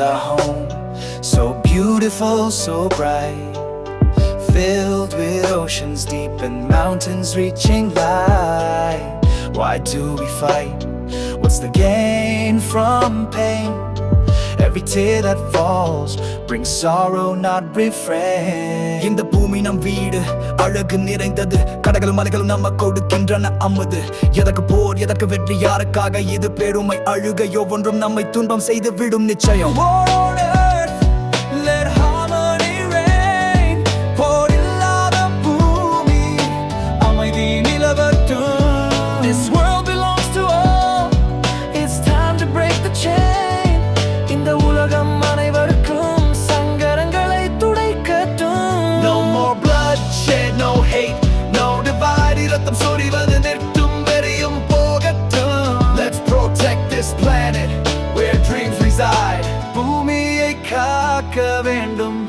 our home. So beautiful, so bright. Filled with oceans deep and mountains reaching light. Why do we fight? What's the gain from pain? Every tear that falls brings sorrow, not refrain. இந்த பூமி நம் வீடு அழகு நிறைந்தது. கடகள் மலைகள் நம்ம கொடுக்கின்றன அமுது. எதற்கு போர் எதற்கு வெற்றி யாருக்காக இது பெருமை? அழுகை ஒவ்வொன்றும் நம்மை துன்பம் செய்து விடும் நிச்சயம். War on let planet where dreams reside. பூமியை காக்க வேண்டும்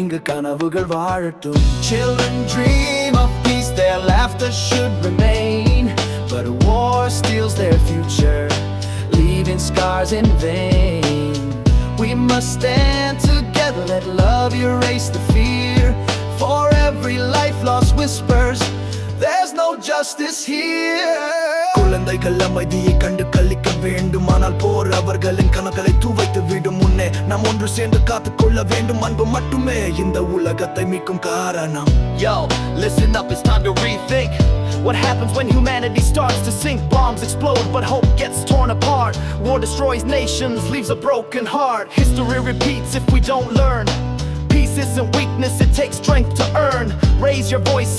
இங்கு கனவுகள் வாழட்டும் Children dream of peace, their laughter should remain But war steals their future, leaving scars in vain We must stand together, let love erase the fear For every life lost whispers, there's no justice here குழந்தைகள் அமைதியை கண்டு கழிக்க வேண்டுமானால் போர் அவர்களின் கனவுகளை துவைத்து விடும் முன்னே நாம் ஒன்று சேர்ந்து காத்துக்கொள்ள வேண்டும் அன்பு மட்டுமே இந்த உலகத்தை மீட்கும் காரணம் Yo, listen up, it's time to rethink. What happens when humanity starts to sink? Bombs explode, but hope gets torn apart. War destroys nations, leaves a broken heart. History repeats if we don't learn. Peace isn't weakness, it takes strength to earn. Raise your voice,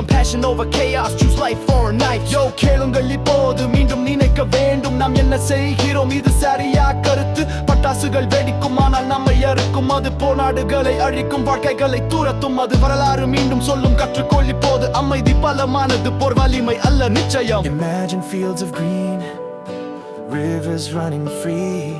compassion over chaos, choose life or a knife. Yo, கேளுங்கள் இப்போது. மீண்டும் நினைக்க வேண்டும். நாம் என்ன செய்கிறோம்? இது சரியா? கருத்து. பட்டாசுகள் வெடிக்கும். ஆனால் நம்மை அறுக்கும். அது போநாடுகளை அழிக்கும். வாழ்க்கைகளை தூரத்தும். அது வரலாறு மீண்டும் சொல்லும். கற்றுக்கொள் இப்போது. அமைதி பலமானது. போர் வலிமை அல்ல நிச்சயம். Imagine fields of green, rivers running free,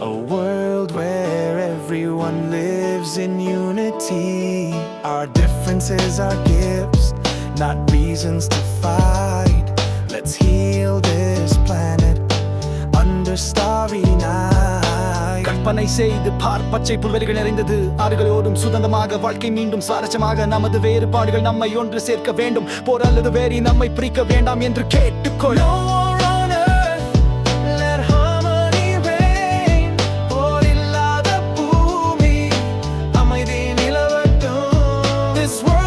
a world where everyone lives in unity. Our differences are gifts, not reasons to fight. Let's heal this planet under starry night. கற்பனை செய்து பார் பச்சை புல்வெளிகள் நிறைந்தது. ஆறுகளோடும் சுதந்தமாக வாழ்க்கை மீண்டும் சுவாரஸ்யமாக நமது வேறுபாடுகள் நம்மை ஒன்று சேர்க்க வேண்டும். போர் அல்லது வேறி நம்மை பிரிக்க வேண்டாம் என்று கேட்டுக்கொள். This world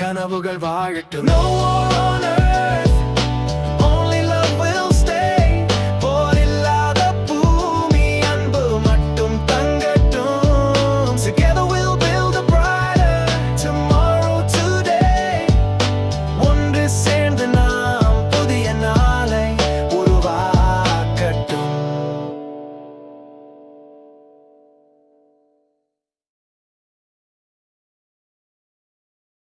കനവുകൾ വാഴട്ടും